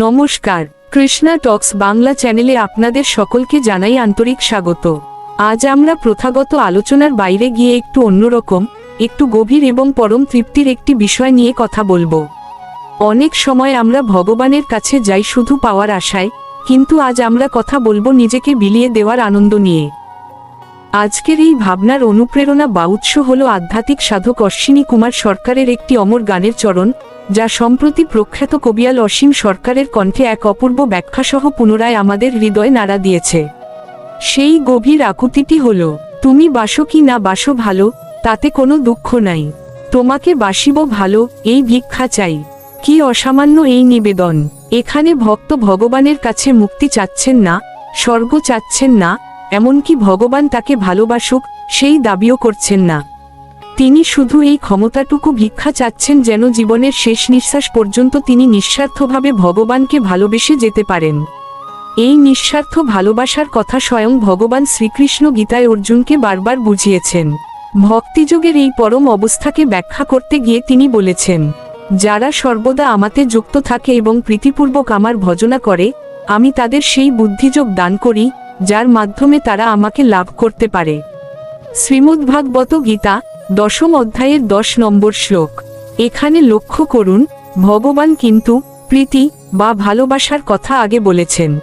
নমস্কার, কৃষ্ণা টক্স বাংলা চ্যানেলে আপনাদের সকলকে জানাই আন্তরিক স্বাগত। আজ আমরা প্রথাগত আলোচনার বাইরে গিয়ে একটু অন্যরকম, একটু গভীর এবং পরম তৃপ্তির একটি বিষয় নিয়ে কথা বলব। অনেক সময় আমরা ভগবানের কাছে যাই শুধু পাওয়ার আশায়, কিন্তু আজ আমরা কথা বলব নিজেকে বিলিয়ে দেওয়ার আনন্দ নিয়ে। আজকের এই ভাবনার অনুপ্রেরণা বা উৎস হল আধ্যাত্মিক সাধক অশ্বিনী কুমার সরকারের একটি অমর গানের চরণ যা সম্প্রতি প্রখ্যাত কবিয়াল অসীম সরকারের কণ্ঠে এক অপূর্ব ব্যাখ্যাসহ পুনরায় আমাদের হৃদয় নাড়া দিয়েছে। সেই গভীর আকুতিটি হল, তুমি বাসো কি না বাসো ভালো, তাতে কোনো দুঃখ নাই। তোমাকে বাসিব ভালো, এই ভিক্ষা চাই। কি অসামান্য এই নিবেদন। এখানে ভক্ত ভগবানের কাছে মুক্তি চাচ্ছেন না, স্বর্গ চাচ্ছেন না, এমনকি ভগবান তাকে ভালোবাসুক, সেই দাবিও করছেন না। তিনি শুধু এই ক্ষমতাটুকু ভিক্ষা চাচ্ছেন যেন জীবনের শেষ নিঃশ্বাস পর্যন্ত তিনি নিঃস্বার্থভাবে ভগবানকে ভালোবেসে যেতে পারেন। এই নিঃস্বার্থ ভালোবাসার কথা স্বয়ং ভগবান শ্রীকৃষ্ণ গীতায় অর্জুনকে বারবার বুঝিয়েছেন। ভক্তিযোগের এই পরম অবস্থাকে ব্যাখ্যা করতে গিয়ে তিনি বলেছেন, যারা সর্বদা আমাতে যুক্ত থাকে এবং প্রীতিপূর্বক আমার ভজনা করে, আমি তাদের সেই বুদ্ধিযোগ দান করি, যার মাধ্যমে তারা আমাকে লাভ করতে পারে। শ্রীমদ্ভাগবত গীতা দশম অধ্যায়ের দশ নম্বর শ্লোক। এখানে লক্ষ্য করুন, ভগবান কিন্তু প্রীতি বা ভালোবাসার কথা আগে বলেছেন।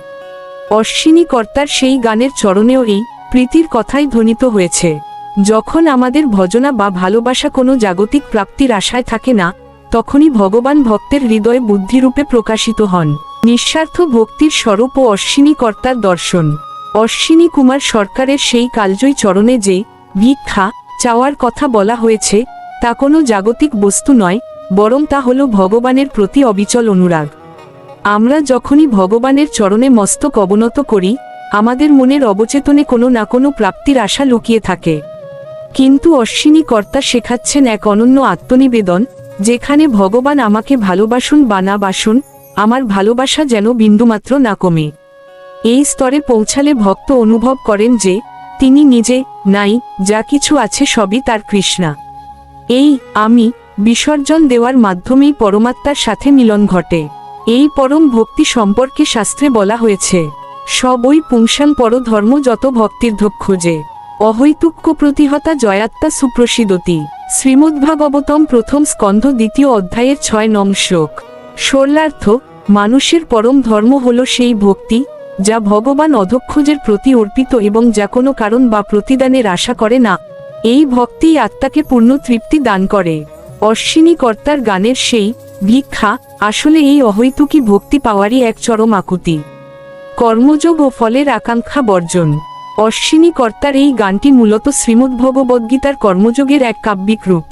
অশ্বিনী কর্তার সেই গানের চরণেও এই প্রীতির কথাই ধ্বনিত হয়েছে। যখন আমাদের ভজনা বা ভালোবাসা কোনো জাগতিক প্রাপ্তির আশায় থাকে না, তখনই ভগবান ভক্তের হৃদয়ে বুদ্ধিরূপে প্রকাশিত হন। নিঃস্বার্থ ভক্তির স্বরূপ ও অশ্বিনী কর্তার দর্শন। অশ্বিনী কুমার সরকারের সেই কালজয়ী চরণে যে ভিক্ষা চাওয়ার কথা বলা হয়েছে, তা কোনো জাগতিক বস্তু নয়, বরং তা হল ভগবানের প্রতি অবিচল অনুরাগ। আমরা যখনই ভগবানের চরণে মস্তক অবনত করি, আমাদের মনের অবচেতনে কোনো না কোনো প্রাপ্তির আশা লুকিয়ে থাকে। কিন্তু অশ্বিনী কর্তা শেখাচ্ছেন এক অনন্য আত্মনিবেদন, যেখানে ভগবান আমাকে ভালোবাসুন বা না বাসুন, আমার ভালোবাসা যেন বিন্দুমাত্র না কমে। এই স্তরে পৌঁছালে ভক্ত অনুভব করেন যে তিনি নিজে, নাই, যা কিছু আছে সবই তার কৃষ্ণা। এই, আমি, বিসর্জন দেওয়ার মাধ্যমেই পরমাত্মার সাথে মিলন ঘটে। এই পরম ভক্তি সম্পর্কে শাস্ত্রে বলা হয়েছে সবই পুংসাং পরধর্ম যত ভক্তির খোঁজে। অহৈতুক্য প্রতিহতা জয়াত্মা সুপ্রসিদতি শ্রীমদ্ভাগবতম প্রথম স্কন্ধ দ্বিতীয় অধ্যায়ের ছয় নম শ্লোক। সরলার্থ মানুষের পরম ধর্ম হল সেই ভক্তি যা ভগবান অধক্ষজের প্রতি অর্পিত এবং যা কোনো কারণ বা প্রতিদানের আশা করে না, এই ভক্তিই আত্মাকে পূর্ণ তৃপ্তি দান করে। অশ্বিনী কর্তার গানের সেই ভিক্ষা আসলে এই অহৈতুকী ভক্তি পাওয়ারই এক চরম আকুতি। কর্মযোগ ও ফলের আকাঙ্ক্ষা বর্জন। অশ্বিনী কর্তার এই গানটি মূলত শ্রীমদ্ভগবদ্গীতার কর্মযোগের এক কাব্যিক রূপ।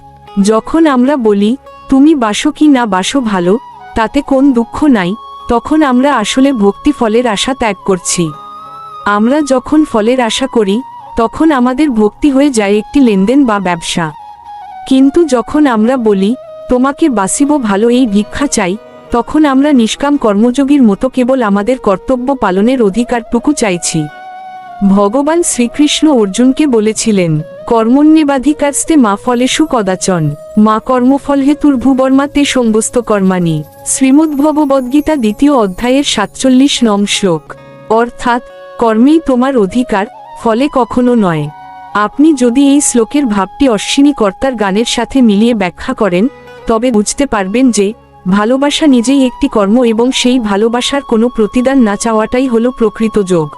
যখন আমরা বলি, তুমি বাসো কি না বাসো ভালো, তাতে কোন দুঃখ নাই? তখন আমরা আসলে ভক্তি ফলের আশা ত্যাগ করছি। আমরা যখন ফলের আশা করি, তখন আমাদের ভক্তি হয়ে যায় একটি লেনদেন বা ব্যবসা। কিন্তু যখন আমরা বলি, তোমাকে বাসিব ভালো এই ভিক্ষা চাই, তখন আমরা নিষ্কাম কর্মযোগীর মতো কেবল আমাদের কর্তব্য পালনের অধিকারটুকু চাইছি। ভগবান শ্রীকৃষ্ণ অর্জুনকে বলেছিলেন কর্মণ্যেবাধিকারস্তে মা ফলেষু কদাচন মা কর্মফল হেতুর ভূবর্মা তে সঙ্গস্ত কর্মাণি। শ্রীমদ্ভগবদ্গীতা দ্বিতীয় অধ্যায়ের সাতচল্লিশ নম শ্লোক। অর্থাৎ, কর্মেই তোমার অধিকার, ফলে কখনো নয়। আপনি যদি এই শ্লোকের ভাবটি অশ্বিনী কর্তার গানের সাথে মিলিয়ে ব্যাখ্যা করেন, তবে বুঝতে পারবেন যে, ভালোবাসা নিজেই একটি কর্ম এবং সেই ভালোবাসার কোনো প্রতিদান না চাওয়াটাই হলো প্রকৃত যোগ।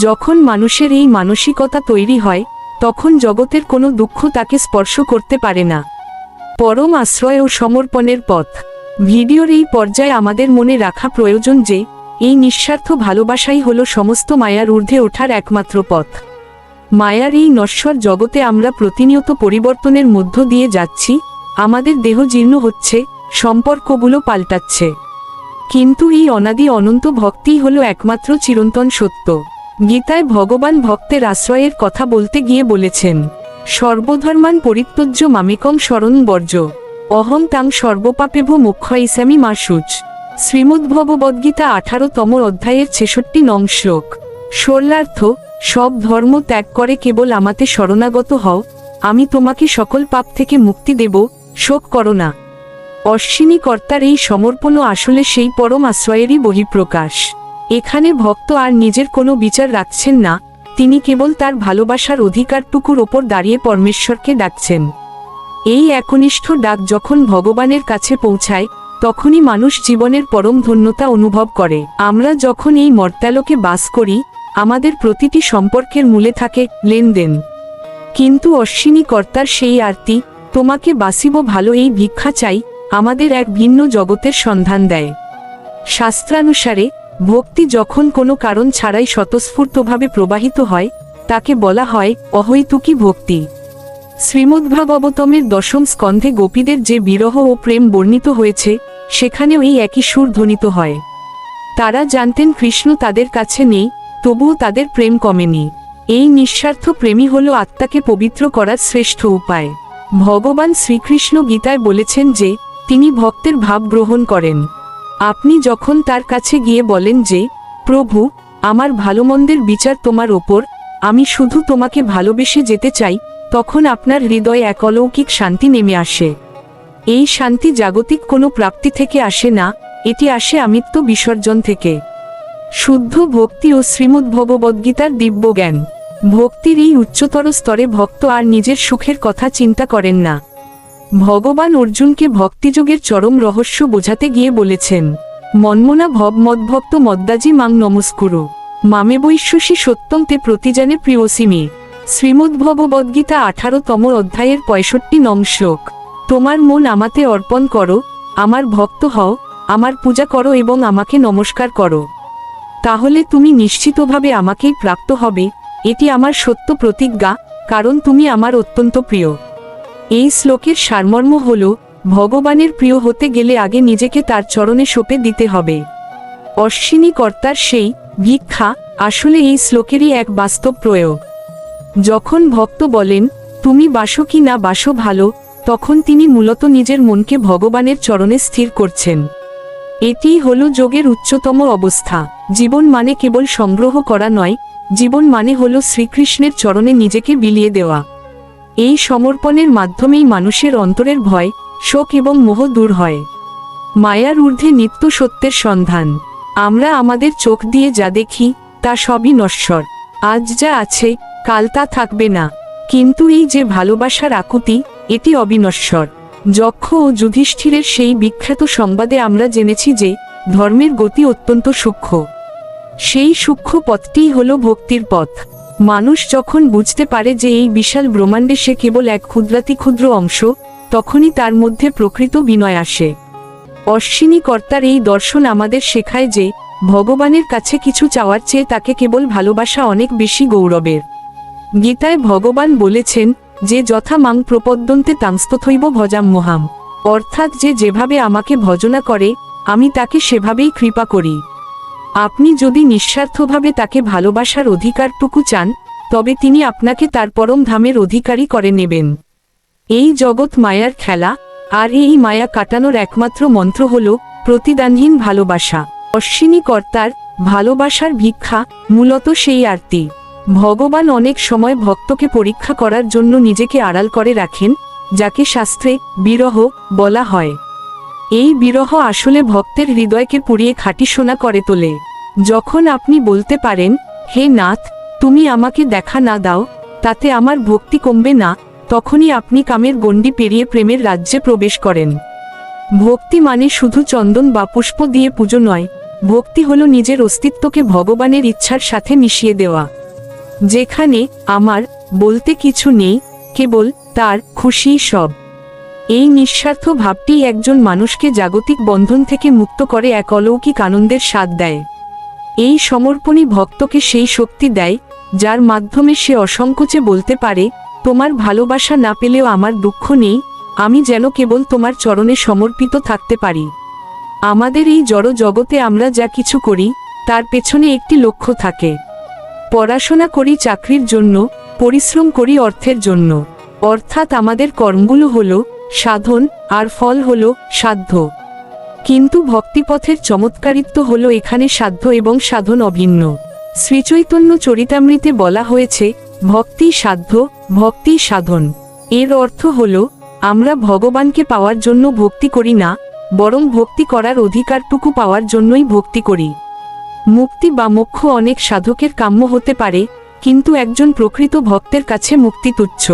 যখন মানুষের এই মানসিকতা তৈরি হয় তখন জগতের কোনো দুঃখ তাকে স্পর্শ করতে পারে না। পরম আশ্রয় ও সমর্পণের পথ। ভিডিওর এই পর্যায়ে আমাদের মনে রাখা প্রয়োজন যে, এই নিঃস্বার্থ ভালোবাসাই হল সমস্ত মায়ার ঊর্ধ্বে ওঠার একমাত্র পথ। মায়ার এই নশ্বর জগতে আমরা প্রতিনিয়ত পরিবর্তনের মধ্য দিয়ে যাচ্ছি, আমাদের দেহ জীর্ণ হচ্ছে, সম্পর্কগুলো পাল্টাচ্ছে। কিন্তু এই অনাদি অনন্ত ভক্তিই হল একমাত্র চিরন্তন সত্য। গীতায় ভগবান ভক্তের আশ্রয়ের কথা বলতে গিয়ে বলেছেন, সর্বধর্মান পরিত্যজ্য মামিকং স্মরণ বর্জ্য, অহং তাং সর্বপাপেভ মুখ্য ইসামি মাসুচ শ্রীমদ্ভগবদ্গীতা আঠারোতম অধ্যায়ের ছেষট্টি নং শ্লোক। সরলার্থ সব ধর্ম ত্যাগ করে কেবল আমাতে শরণাগত হও, আমি তোমাকে সকল পাপ থেকে মুক্তি দেব, শোক করো না। অশ্বিনী কর্তার এই সমর্পণ আসলে সেই পরম আশ্রয়েরই বহিঃপ্রকাশ। এখানে ভক্ত আর নিজের কোনো বিচার রাখছেন না, তিনি কেবল তার ভালোবাসার অধিকারটুকুর ওপর দাঁড়িয়ে পরমেশ্বরকে ডাকছেন। এই একনিষ্ঠ ডাক যখন ভগবানের কাছে পৌঁছায়, তখনই মানুষ জীবনের পরম ধন্যতা অনুভব করে। আমরা যখন এই মর্ত্যালোকে বাস করি, আমাদের প্রতিটি সম্পর্কের মূলে থাকে লেনদেন। কিন্তু অশ্বিনী কর্তার সেই আরতি, তোমাকে বাসিব ভালো এই ভিক্ষা চাই, আমাদের এক ভিন্ন জগতের সন্ধান দেয়। শাস্ত্রানুসারে ভক্তি যখন কোনো কারণ ছাড়াই স্বতঃস্ফূর্তভাবে প্রবাহিত হয়, তাকে বলা হয় অহৈতুকী ভক্তি। শ্রীমদ্ভাগবতমের দশম স্কন্ধে গোপীদের যে বিরহ ও প্রেম বর্ণিত হয়েছে, সেখানেও এই একই সুর ধ্বনিত হয়। তারা জানতেন কৃষ্ণ তাদের কাছে নেই, তবুও তাদের প্রেম কমেনি। এই নিঃস্বার্থ প্রেমী হল আত্মাকে পবিত্র করার শ্রেষ্ঠ উপায়। ভগবান শ্রীকৃষ্ণ গীতায় বলেছেন যে, তিনি ভক্তের ভাব গ্রহণ করেন। আপনি যখন তার কাছে গিয়ে বলেন যে, প্রভু, আমার ভালোমন্দের বিচার তোমার ওপর, আমি শুধু তোমাকে ভালোবেসে যেতে চাই, তখন আপনার হৃদয়ে এক অলৌকিক শান্তি নেমে আসে। এই শান্তি জাগতিক কোনো প্রাপ্তি থেকে আসে না, এটি আসে আমিত্ব বিসর্জন থেকে। শুদ্ধ ভক্তি ও শ্রীমদ্ ভগবদ্গীতার দিব্য জ্ঞান ভক্তির এই উচ্চতর স্তরে ভক্ত আর নিজের সুখের কথা চিন্তা করেন না। ভগবান অর্জুনকে ভক্তিযোগের চরম রহস্য বোঝাতে গিয়ে বলেছেন, মন্মনা ভব মদ্ভক্ত মদ্দাজি মাং নমস্কুরু। মামে বৈশ্বসী সত্যম তে প্রতিজানে প্রিয়সিমে ভগবদ্গীতা আঠারোতম অধ্যায়ের পঁয়ষট্টি নং শ্লোক। তোমার মন আমাতে অর্পণ করো, আমার ভক্ত হও, আমার পূজা করো এবং আমাকে নমস্কার করো। তাহলে তুমি নিশ্চিতভাবে আমাকেই প্রাপ্ত হবে, এটি আমার সত্য প্রতিজ্ঞা, কারণ তুমি আমার অত্যন্ত প্রিয়। এই শ্লোকের সারমর্ম হল, ভগবানের প্রিয় হতে গেলে আগে নিজেকে তার চরণে সঁপে দিতে হবে। অশ্বিনী কর্তার সেই ভিক্ষা আসলে এই শ্লোকেরই এক বাস্তব প্রয়োগ। যখন ভক্ত বলেন, তুমি বাসো কি না বাসো ভালো তখন তিনি মূলত নিজের মনকে ভগবানের চরণে স্থির করছেন। এটিই হল যোগের উচ্চতম অবস্থা। জীবন মানে কেবল সংগ্রহ করা নয়, জীবন মানে হল শ্রীকৃষ্ণের চরণে নিজেকে বিলিয়ে দেওয়া। এই সমর্পণের মাধ্যমেই মানুষের অন্তরের ভয়, শোক এবং মোহ দূর হয়। মায়ার ঊর্ধ্বে নিত্য সত্যের সন্ধান। আমরা আমাদের চোখ দিয়ে যা দেখি, তা সবই নশ্বর। আজ যা আছে, কাল তা থাকবে না। কিন্তু এই যে ভালোবাসার আকুতি, এটি অবিনশ্বর। যক্ষ ও যুধিষ্ঠিরের সেই বিখ্যাত সংবাদে আমরা জেনেছি যে, ধর্মের গতি অত্যন্ত সূক্ষ্ম। সেই সূক্ষ্ম পথটিই হল ভক্তির পথ। মানুষ যখন বুঝতে পারে যে এই বিশাল ব্রহ্মাণ্ডে সে কেবল এক ক্ষুদ্রাতি ক্ষুদ্র অংশ, তখনই তার মধ্যে প্রকৃত বিনয় আসে। অশ্বিনী কর্তার এই দর্শন আমাদের শেখায় যে, ভগবানের কাছে কিছু চাওয়ার চেয়ে তাকে কেবল ভালোবাসা অনেক বেশি গৌরবের। গীতায় ভগবান বলেছেন যে, যথা মাং প্রপদ্যন্তে তাংস্তথৈব ভজাম মোহাম। অর্থাৎ যে যেভাবে আমাকে ভজনা করে, আমি তাকে সেভাবেই কৃপা করি। আপনি যদি নিঃস্বার্থভাবে তাকে ভালোবাসার অধিকারটুকু চান, তবে তিনি আপনাকে তার পরম ধামের অধিকারী করে নেবেন। এই জগৎ মায়ার খেলা, আর এই মায়া কাটানোর একমাত্র মন্ত্র হল প্রতিদানহীন ভালোবাসা। অশ্বিনী কর্তার ভালোবাসার ভিক্ষা মূলত সেই আরতি। ভগবান অনেক সময় ভক্তকে পরীক্ষা করার জন্য নিজেকে আড়াল করে রাখেন, যাকে শাস্ত্রে বিরহ বলা হয়। এই বিরহ আসলে ভক্তের হৃদয়কে পুড়িয়ে খাঁটি সোনা করে তোলে। যখন আপনি বলতে পারেন, হে নাথ, তুমি আমাকে দেখা না দাও, তাতে আমার ভক্তি কমবে না, তখনই আপনি কামের গণ্ডি পেরিয়ে প্রেমের রাজ্যে প্রবেশ করেন। ভক্তি মানে শুধু চন্দন বা পুষ্প দিয়ে পুজো নয়, ভক্তি হলো নিজের অস্তিত্বকে ভগবানের ইচ্ছার সাথে মিশিয়ে দেওয়া। যেখানে আমার বলতে কিছু নেই, কেবল তার খুশি সব। এই নিঃস্বার্থ ভাবটি একজন মানুষকে জাগতিক বন্ধন থেকে মুক্ত করে এক অলৌকিক আনন্দের স্বাদ দেয়। এই সমর্পণী ভক্তকে সেই শক্তি দেয়, যার মাধ্যমে সে অসংকোচে বলতে পারে, তোমার ভালোবাসা না পেলেও আমার দুঃখ নেই, আমি যেন কেবল তোমার চরণে সমর্পিত থাকতে পারি। আমাদের এই জড় জগতে আমরা যা কিছু করি, তার পেছনে একটি লক্ষ্য থাকে। পড়াশোনা করি চাকরির জন্য, পরিশ্রম করি অর্থের জন্য। অর্থাৎ আমাদের কর্মগুলো হলো সাধন আর ফল হলো সাধ্য। কিন্তু ভক্তিপথের চমৎকারিত্ব হলো এখানে সাধ্য এবং সাধন অভিন্ন। শ্রীচৈতন্য চরিতামৃতে বলা হয়েছে, ভক্তি সাধ্য, ভক্তি সাধন। এর অর্থ হল, আমরা ভগবানকে পাওয়ার জন্য ভক্তি করি না, বরং ভক্তি করার অধিকারটুকু পাওয়ার জন্যই ভক্তি করি। মুক্তি বা মোক্ষ অনেক সাধকের কাম্য হতে পারে, কিন্তু একজন প্রকৃত ভক্তের কাছে মুক্তি তুচ্ছ।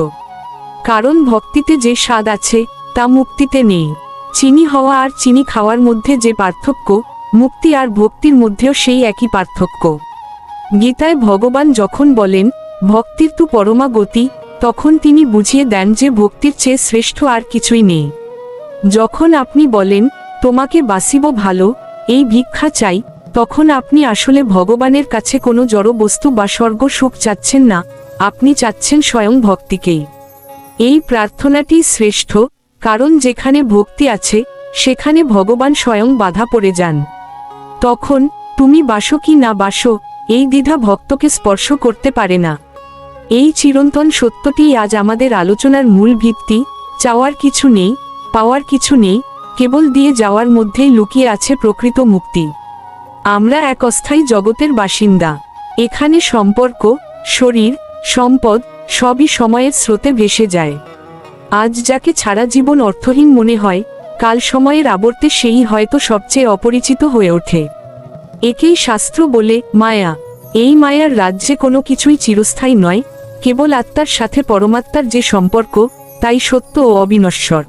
কারণ ভক্তিতে যে স্বাদ আছে, তা মুক্তিতে নেই। চিনি হওয়া আর চিনি খাওয়ার মধ্যে যে পার্থক্য, মুক্তি আর ভক্তির মধ্যেও সেই একই পার্থক্য। গীতায় ভগবান যখন বলেন, ভক্তির তু পরমা গতি তখন তিনি বুঝিয়ে দেন যে ভক্তির চেয়ে শ্রেষ্ঠ আর কিছুই নেই। যখন আপনি বলেন, তোমাকে বাসিব ভালো, এই ভিক্ষা চাই তখন আপনি আসলে ভগবানের কাছে কোনো জড় বস্তু বা স্বর্গ সুখ চাচ্ছেন না, আপনি চাচ্ছেন স্বয়ং ভক্তিকেই। এই প্রার্থনাটি শ্রেষ্ঠ, কারণ যেখানে ভক্তি আছে, সেখানে ভগবান স্বয়ং বাধা পড়ে যান। তখন, তুমি বাসো কি না বাসো, এই দ্বিধা ভক্তকে স্পর্শ করতে পারে না। এই চিরন্তন সত্যটি আজ আমাদের আলোচনার মূল ভিত্তি, চাওয়ার কিছু নেই, পাওয়ার কিছু নেই, কেবল দিয়ে যাওয়ার মধ্যেই লুকিয়ে আছে প্রকৃত মুক্তি। আমরা এক অস্থায়ী জগতের বাসিন্দা। এখানে সম্পর্ক, শরীর, সম্পদ সবই সময়ের স্রোতে ভেসে যায়। আজ যাকে ছাড়া জীবন অর্থহীন মনে হয়, কাল সময়ের আবর্তে সেই হয়তো সবচেয়ে অপরিচিত হয়ে ওঠে। একেই শাস্ত্র বলে, মায়া। এই মায়ার রাজ্যে কোনো কিছুই চিরস্থায়ী নয়, কেবল আত্মার সাথে পরমাত্মার যে সম্পর্ক, তাই সত্য ও অবিনশ্বর।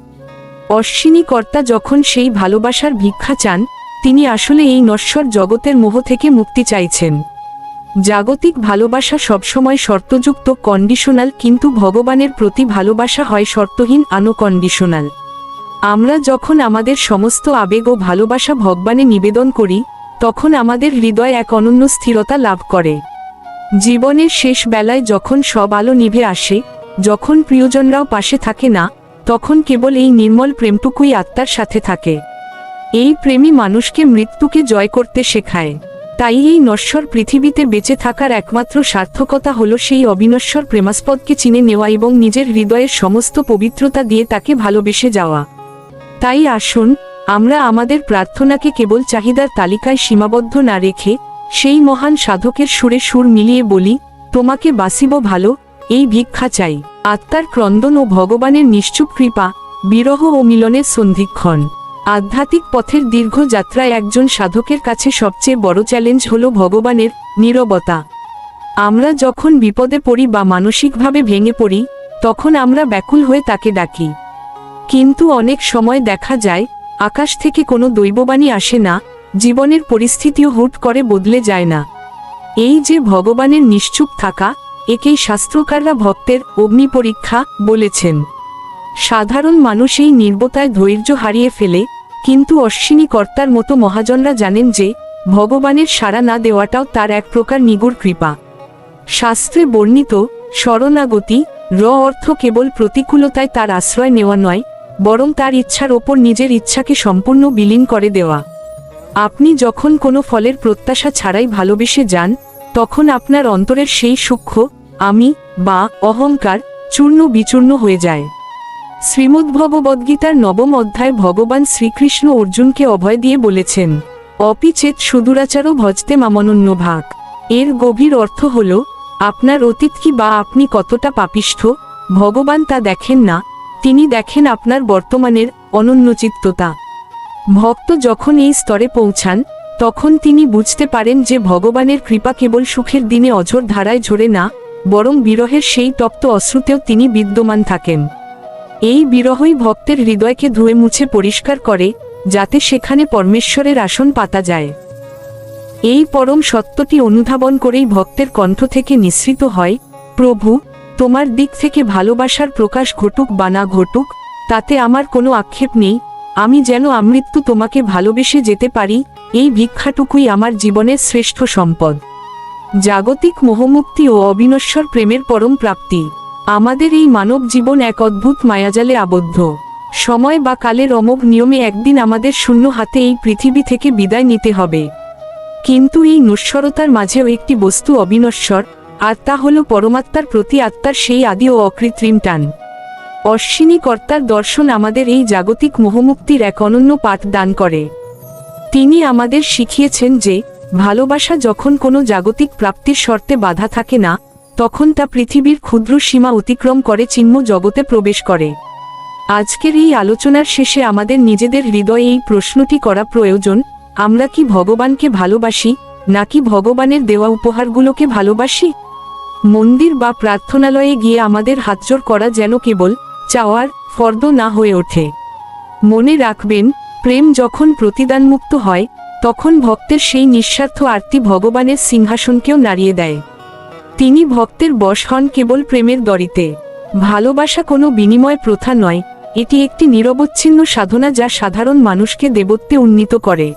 অশ্বিনী কর্তা যখন সেই ভালোবাসার ভিক্ষা চান, তিনি আসলে এই নশ্বর জগতের মোহ থেকে মুক্তি চাইছেন। জাগতিক ভালোবাসা সবসময় শর্তযুক্ত কন্ডিশনাল কিন্তু ভগবানের প্রতি ভালোবাসা হয় শর্তহীন আনকন্ডিশনাল আমরা যখন আমাদের সমস্ত আবেগ ও ভালোবাসা ভগবানে নিবেদন করি, তখন আমাদের হৃদয় এক অনন্য স্থিরতা লাভ করে। জীবনের শেষ বেলায় যখন সব আলো নিভে আসে, যখন প্রিয়জনরাও পাশে থাকে না, তখন কেবল এই নির্মল প্রেমটুকুই আত্মার সাথে থাকে। এই প্রেমী মানুষকে মৃত্যুকে জয় করতে শেখায়। তাই এই নশ্বর পৃথিবীতে বেঁচে থাকার একমাত্র সার্থকতা হল সেই অবিনশ্বর প্রেমাস্পদকে চিনে নেওয়া এবং নিজের হৃদয়ের সমস্ত পবিত্রতা দিয়ে তাকে ভালোবেসে যাওয়া। তাই আসুন, আমরা আমাদের প্রার্থনাকে কেবল চাহিদার তালিকায় সীমাবদ্ধ না রেখে, সেই মহান সাধকের সুরে সুর মিলিয়ে বলি, তোমাকে বাসিব ভালো, এই ভিক্ষা চাই। আত্মার ক্রন্দন ও ভগবানের নিশ্চুপ কৃপা, বিরহ ও মিলনের সন্ধিক্ষণ। আধ্যাত্মিক পথের দীর্ঘ যাত্রায় একজন সাধকের কাছে সবচেয়ে বড় চ্যালেঞ্জ হল ভগবানের নীরবতা। আমরা যখন বিপদে পড়ি বা মানসিকভাবে ভেঙে পড়ি, তখন আমরা ব্যাকুল হয়ে তাকে ডাকি। কিন্তু অনেক সময় দেখা যায়, আকাশ থেকে কোনো দৈববাণী আসে না, জীবনের পরিস্থিতিও হুট করে বদলে যায় না। এই যে ভগবানের নিশ্চুপ থাকা, একেই শাস্ত্রকাররা ভক্তের অগ্নি পরীক্ষা বলেছেন। সাধারণ মানুষ এই নির্বতায় ধৈর্য হারিয়ে ফেলে কিন্তু অশ্বিনী কর্তার মতো মহাজনরা জানেন যে, ভগবানের সাড়া না দেওয়াটাও তার এক প্রকার নিগুড় কৃপা। শাস্ত্রে বর্ণিত, শরণাগতি, র অর্থ কেবল প্রতিকূলতায় তার আশ্রয় নেওয়া নয়, বরং তার ইচ্ছার ওপর নিজের ইচ্ছাকে সম্পূর্ণ বিলীন করে দেওয়া। আপনি যখন কোনো ফলের প্রত্যাশা ছাড়াই ভালোবেসে যান, তখন আপনার অন্তরের সেই সূক্ষ্ম, আমি, বা, অহংকার চূর্ণ বিচূর্ণ হয়ে যায়। শ্রীমদ্ভগবদ্গীতার নবম অধ্যায় ভগবান শ্রীকৃষ্ণ অর্জুনকে অভয় দিয়ে বলেছেন, অপিচেত সুদূরাচারও ভজতে মামনন্য ভাগ। এর গভীর অর্থ হল, আপনার অতীত কি বা আপনি কতটা পাপিষ্ঠ, ভগবান তা দেখেন না, তিনি দেখেন আপনার বর্তমানের অনন্যচিত্ততা। ভক্ত যখন এই স্তরে পৌঁছান, তখন তিনি বুঝতে পারেন যে ভগবানের কৃপা কেবল সুখের দিনে অঝোর ধারায় ঝরে না, বরং বিরহের সেই তপ্ত অশ্রুতেও তিনি বিদ্যমান থাকেন। এই বিরহই ভক্তের হৃদয়কে ধুয়ে মুছে পরিষ্কার করে, যাতে সেখানে পরমেশ্বরের আসন পাতা যায়। এই পরম সত্যটি অনুধাবন করেই ভক্তের কণ্ঠ থেকে নিঃসৃত হয়, প্রভু, তোমার দিক থেকে ভালোবাসার প্রকাশ ঘটুক বা না ঘটুক, তাতে আমার কোনো আক্ষেপ নেই, আমি যেন আমৃত্যু তোমাকে ভালোবেসে যেতে পারি, এই ভিক্ষাটুকুই আমার জীবনের শ্রেষ্ঠ সম্পদ। জাগতিক মোহমুক্তি ও অবিনশ্বর প্রেমের পরম প্রাপ্তি। আমাদের এই মানব জীবন এক অদ্ভুত মায়াজালে আবদ্ধ। সময় বা কালের অমোঘ নিয়মে একদিন আমাদের শূন্য হাতে এই পৃথিবী থেকে বিদায় নিতে হবে। কিন্তু এই নশ্বরতার মাঝেও একটি বস্তু অবিনশ্বর, আর তা হল পরমাত্মার প্রতি আত্মার সেই আদি ও অকৃত্রিম টান। অশ্বিনী কর্তার দর্শন আমাদের এই জাগতিক মোহমুক্তির এক অনন্য পাঠ দান করে। তিনি আমাদের শিখিয়েছেন যে, ভালোবাসা যখন কোনো জাগতিক প্রাপ্তির শর্তে বাধা থাকে না তখন তা পৃথিবীর ক্ষুদ্র সীমা অতিক্রম করে চিহ্ন জগতে প্রবেশ করে। আজকের এই আলোচনার শেষে আমাদের নিজেদের হৃদয়ে এই প্রশ্নটি করা প্রয়োজন, আমরা কি ভগবানকে ভালোবাসি, নাকি ভগবানের দেওয়া উপহারগুলোকে ভালোবাসি? মন্দির বা প্রার্থনালয়ে গিয়ে আমাদের হাতজোর করা যেন কেবল চাওয়ার ফর্দ না হয়ে ওঠে। মনে রাখবেন, প্রেম যখন প্রতিদানমুক্ত হয়, তখন ভক্তের সেই নিঃস্বার্থ আরতি ভগবানের সিংহাসনকেও নাড়িয়ে দেয়। তিনি ভক্তের বশ হন কেবল প্রেমের দরিতে ভালোবাসা কোনো বিনিময় প্রথা নয়, এটি একটি নিরবচ্ছিন্ন সাধনা যা সাধারণ মানুষকে দেবত্বে উন্নীত করে।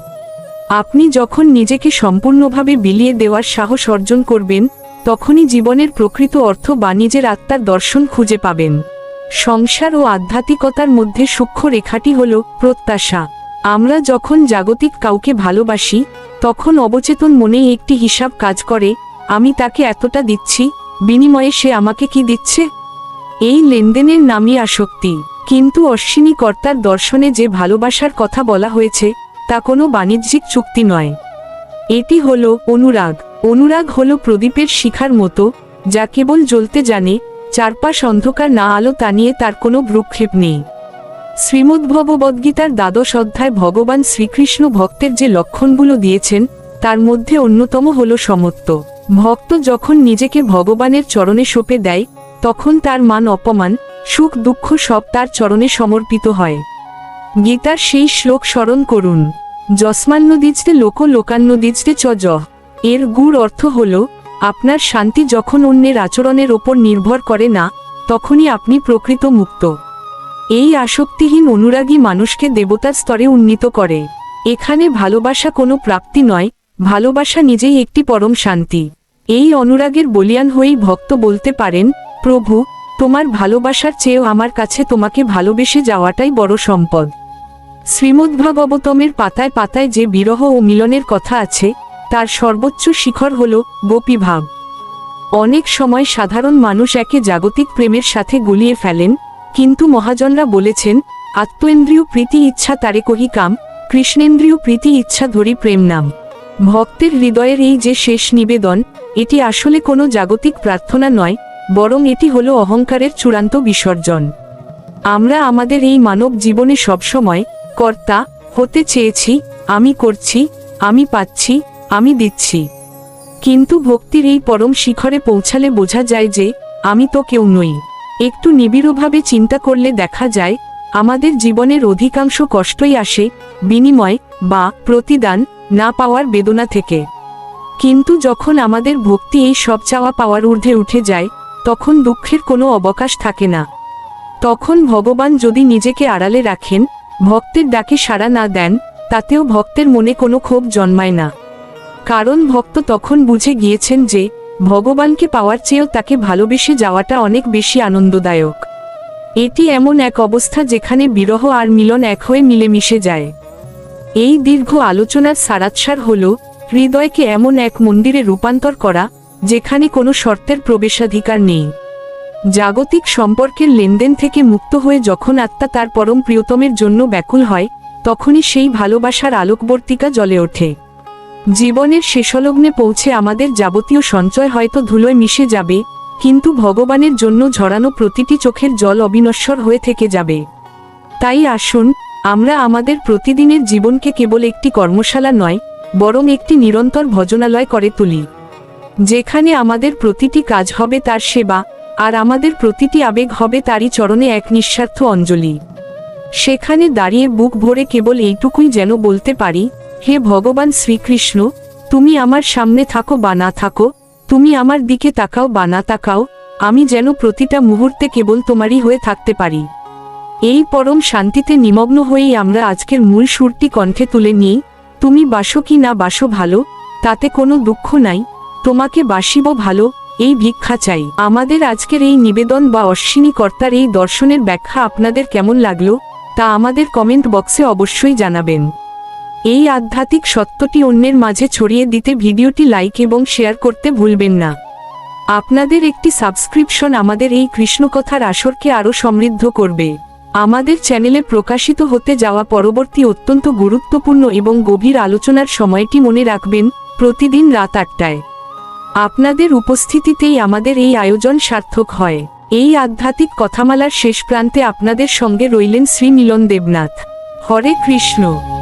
আপনি যখন নিজেকে সম্পূর্ণভাবে বিলিয়ে দেওয়ার সাহস অর্জন করবেন, তখনই জীবনের প্রকৃত অর্থ বা নিজের আত্মার দর্শন খুঁজে পাবেন। সংসার ও আধ্যাত্মিকতার মধ্যে সূক্ষ্ম রেখাটি হল প্রত্যাশা। আমরা যখন জাগতিক কাউকে ভালোবাসি, তখন অবচেতন মনে একটি হিসাব কাজ করে আমি তাকে এতটা দিচ্ছি, বিনিময়ে সে আমাকে কি দিচ্ছে? এই লেনদেনের নামই আসক্তি। কিন্তু অশ্বিনী কর্তার দর্শনে যে ভালোবাসার কথা বলা হয়েছে, তা কোনো বাণিজ্যিক চুক্তি নয়। এটি হলো অনুরাগ। অনুরাগ হলো প্রদীপের শিখার মতো, যা কেবল জ্বলতে জানে, চারপাশ অন্ধকার না আলো তা নিয়ে তার কোনো ভ্রুক্ষেপ নেই। শ্রীমদ্ভগবদ্গীতার দ্বাদশ অধ্যায় ভগবান শ্রীকৃষ্ণ ভক্তের যে লক্ষণগুলো দিয়েছেন, তার মধ্যে অন্যতম হল সমত্ব। ভক্ত যখন নিজেকে ভগবানের চরণে সঁপে দেয়, তখন তার মান অপমান, সুখ দুঃখ সব তার চরণে সমর্পিত হয়। গীতার সেই শ্লোক স্মরণ করুন। যস্মান্নদিজতে লোক লোকান্নদিজতে চ এর গুড় অর্থ হল, আপনার শান্তি যখন অন্যের আচরণের ওপর নির্ভর করে না, তখনই আপনি প্রকৃত মুক্ত। এই আসক্তিহীন অনুরাগী মানুষকে দেবতার স্তরে উন্নীত করে। এখানে ভালোবাসা কোনো প্রাপ্তি নয় ভালোবাসা নিজেই একটি পরম শান্তি। এই অনুরাগের বলিয়ান হয়েই ভক্ত বলতে পারেন, প্রভু, তোমার ভালোবাসার চেয়েও আমার কাছে তোমাকে ভালোবেসে যাওয়াটাই বড় সম্পদ। শ্রীমদ্ভাগবতমের পাতায় পাতায় যে বিরহ ও মিলনের কথা আছে, তার সর্বোচ্চ শিখর হল গোপীভাব অনেক সময় সাধারণ মানুষ একে জাগতিক প্রেমের সাথে গুলিয়ে ফেলেন, কিন্তু মহাজনরা বলেছেন, আত্মেন্দ্রিয় প্রীতি ইচ্ছা তারে কহি কাম, কৃষ্ণেন্দ্রিয় প্রীতি ইচ্ছা ধরি প্রেম নাম। ভক্তের হৃদয়ের এই যে শেষ নিবেদন, এটি আসলে কোনো জাগতিক প্রার্থনা নয়, বরং এটি হল অহংকারের চূড়ান্ত বিসর্জন। আমরা আমাদের এই মানব জীবনে সবসময়, কর্তা, হতে চেয়েছি, আমি করছি, আমি পাচ্ছি, আমি দিচ্ছি। কিন্তু ভক্তির এই পরম শিখরে পৌঁছালে বোঝা যায় যে, আমি তো কেউ নই। একটু নিবিড়ভাবে চিন্তা করলে দেখা যায়, আমাদের জীবনের অধিকাংশ কষ্টই আসে, বিনিময় বা প্রতিদান না পাওয়ার বেদনা থেকে। কিন্তু যখন আমাদের ভক্তি এই সব চাওয়া পাওয়ার ঊর্ধ্বে উঠে যায়, তখন দুঃখের কোনো অবকাশ থাকে না। তখন ভগবান যদি নিজেকে আড়ালে রাখেন, ভক্তের ডাকে সাড়া না দেন, তাতেও ভক্তের মনে কোনো ক্ষোভ জন্মায় না। কারণ ভক্ত তখন বুঝে গিয়েছেন যে, ভগবানকে পাওয়ার চেয়েও তাকে ভালোবেসে যাওয়াটা অনেক বেশি আনন্দদায়ক। এটি এমন এক অবস্থা যেখানে বিরহ আর মিলন এক হয়ে মিলেমিশে যায়। এই দীর্ঘ আলোচনার সারাৎসার হল, হৃদয়কে এমন এক মন্দিরে রূপান্তর করা, যেখানে কোনো শর্তের প্রবেশাধিকার নেই। জাগতিক সম্পর্কের লেনদেন থেকে মুক্ত হয়ে যখন আত্মা তার পরম প্রিয়তমের জন্য ব্যাকুল হয়, তখনই সেই ভালোবাসার আলোকবর্তিকা জ্বলে ওঠে। জীবনের শেষলগ্নে পৌঁছে আমাদের যাবতীয় সঞ্চয় হয়তো ধুলোয় মিশে যাবে, কিন্তু ভগবানের জন্য ঝরানো প্রতিটি চোখের জল অবিনশ্বর হয়ে থেকে যাবে। তাই আসুন আমরা আমাদের প্রতিদিনের জীবনকে কেবল একটি কর্মশালা নয়, বরং একটি নিরন্তর ভজনালয় করে তুলি। যেখানে আমাদের প্রতিটি কাজ হবে তার সেবা, আর আমাদের প্রতিটি আবেগ হবে তারই চরণে এক নিঃস্বার্থ অঞ্জলি। সেখানে দাঁড়িয়ে বুক ভরে কেবল এইটুকুই যেন বলতে পারি, হে ভগবান শ্রীকৃষ্ণ, তুমি আমার সামনে থাকো বা না থাকো, তুমি আমার দিকে তাকাও বা না তাকাও, আমি যেন প্রতিটা মুহূর্তে কেবল তোমারই হয়ে থাকতে পারি। এই পরম শান্তিতে নিমগ্ন হয়েই আমরা আজকের মূল সুরটি কণ্ঠে তুলে নিই, তুমি বাসো কি না বাসো ভালো, তাতে কোনো দুঃখ নাই, তোমাকে বাসিব ভালো, এই ভিক্ষা চাই। আমাদের আজকের এই নিবেদন বা অশ্বিনী কর্তার এই দর্শনের ব্যাখ্যা আপনাদের কেমন লাগল, তা আমাদের কমেন্ট বক্সে অবশ্যই জানাবেন। এই আধ্যাত্মিক সত্যটি অন্যের মাঝে ছড়িয়ে দিতে ভিডিওটি লাইক এবং শেয়ার করতে ভুলবেন না। আপনাদের একটি সাবস্ক্রিপশন আমাদের এই কৃষ্ণকথার আসরকে আরও সমৃদ্ধ করবে। আমাদের চ্যানেলে প্রকাশিত হতে যাওয়া পরবর্তী অত্যন্ত গুরুত্বপূর্ণ এবং গভীর আলোচনার সময়টি মনে রাখবেন, প্রতিদিন রাত আটটায়। আপনাদের উপস্থিতিতেই আমাদের এই আয়োজন সার্থক হয়। এই আধ্যাত্মিক কথামালার শেষ প্রান্তে আপনাদের সঙ্গে রইলেন শ্রী মিলন দেবনাথ। হরে কৃষ্ণ।